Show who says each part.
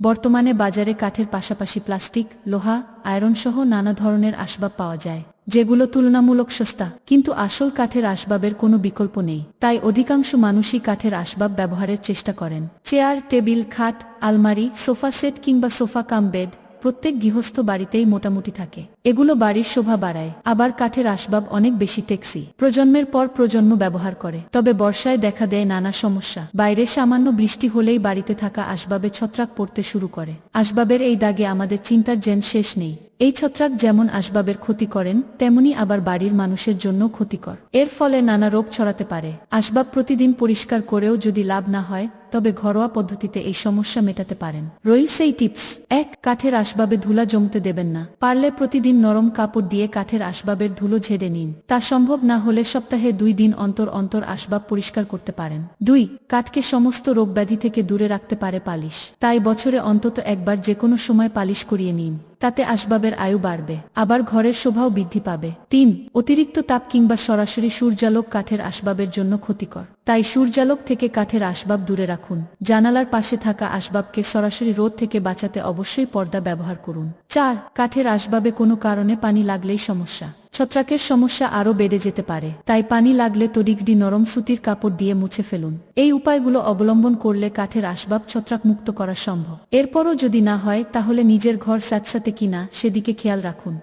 Speaker 1: বর্তমানে বাজারে কাঠের পাশাপাশি প্লাস্টিক, লোহা, আয়রন সহ নানা ধরনের আসবাব পাওয়া যায়, যেগুলো তুলনামূলক সস্তা, কিন্তু আসল কাঠের আসবাবের কোনো বিকল্প নেই। তাই অধিকাংশ মানুষই কাঠের আসবাব ব্যবহারের চেষ্টা করেন। চেয়ার, টেবিল, খাট, আলমারি, সোফা সেট কিংবা সোফা কাম বেড প্রত্যেক গৃহস্থ বাড়িতেই মোটামুটি থাকে। এগুলো বাড়ির শোভা বাড়ায়, আবার কাঠের আসবাব অনেক বেশি টেক্সি। প্রজন্মের পর প্রজন্ম ব্যবহার করে, তবে বর্ষায় দেখা দেয় নানা সমস্যা। বাইরে সামান্য বৃষ্টি হলেই বাড়িতে থাকা আসবাবে ছত্রাক পড়তে শুরু করে। আসবাবের এই দাগে আমাদের চিন্তার জেন শেষ নেই। এই ছত্রাক যেমন আসবাবের ক্ষতি করেন, তেমনি আবার বাড়ির মানুষের জন্য ক্ষতিকর। এর ফলে নানা রোগ ছড়াতে পারে। আসবাব প্রতিদিন পরিষ্কার করেও যদি লাভ না হয় তবে ঘরোয়া পদ্ধতিতে এই সমস্যা মেটাতে পারেন। রইল সেই টিপস, এক, কাঠের আসবাবে ধুলা জমতে দেবেন না। পারলে প্রতিদিন নরম কাপড় দিয়ে কাঠের আসবাবের ধুলো ঝেড়ে নিন। তা সম্ভব না হলে সপ্তাহে দুই দিন অন্তর অন্তর আসবাব পরিষ্কার করতে পারেন। দুই, কাঠকে সমস্ত রোগ ব্যাধি থেকে দূরে রাখতে পারে পালিশ। তাই বছরে অন্তত একবার যে কোনো সময় পালিশ করিয়ে নিন। তাতে আসবাবের আয়ু বাড়বে, আবার ঘরের শোভাও বৃদ্ধি পাবে। তিন, অতিরিক্ত তাপ কিংবা সরাসরি সূর্যালোক কাঠের আসবাবের জন্য ক্ষতিকর। তাই সূর্যালোক থেকে কাঠের আসবাব দূরে রাখুন। জানালার পাশে থাকা আসবাবকে সরাসরি রোদ থেকে বাঁচাতে অবশ্যই পর্দা ব্যবহার করুন। চার, কাঠের আসবাবে কোনো কারণে পানি লাগলেই সমস্যা। ছত্রাকের সমস্যা আরও বেড়ে যেতে পারে, তাই পানি লাগলে তড়িগডি নরম সুতির কাপড় দিয়ে মুছে ফেলুন। এই উপায়গুলো অবলম্বন করলে কাঠের আসবাব ছত্রাক মুক্ত করা সম্ভব। এরপরও যদি না হয়, তাহলে নিজের ঘর স্যাঁতস্যাঁতে কিনা সেদিকে খেয়াল রাখুন।